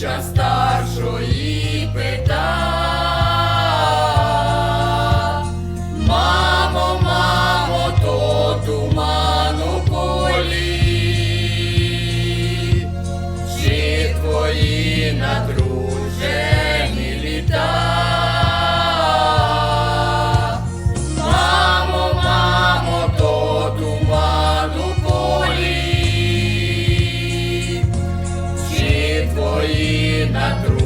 ще старшої питання. Україна.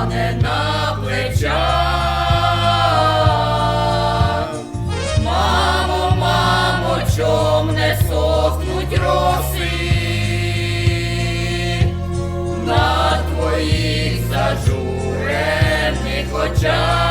тягне на плеча, мамо, мамо, чом не сохнуть роси на твоїх зажурених очах.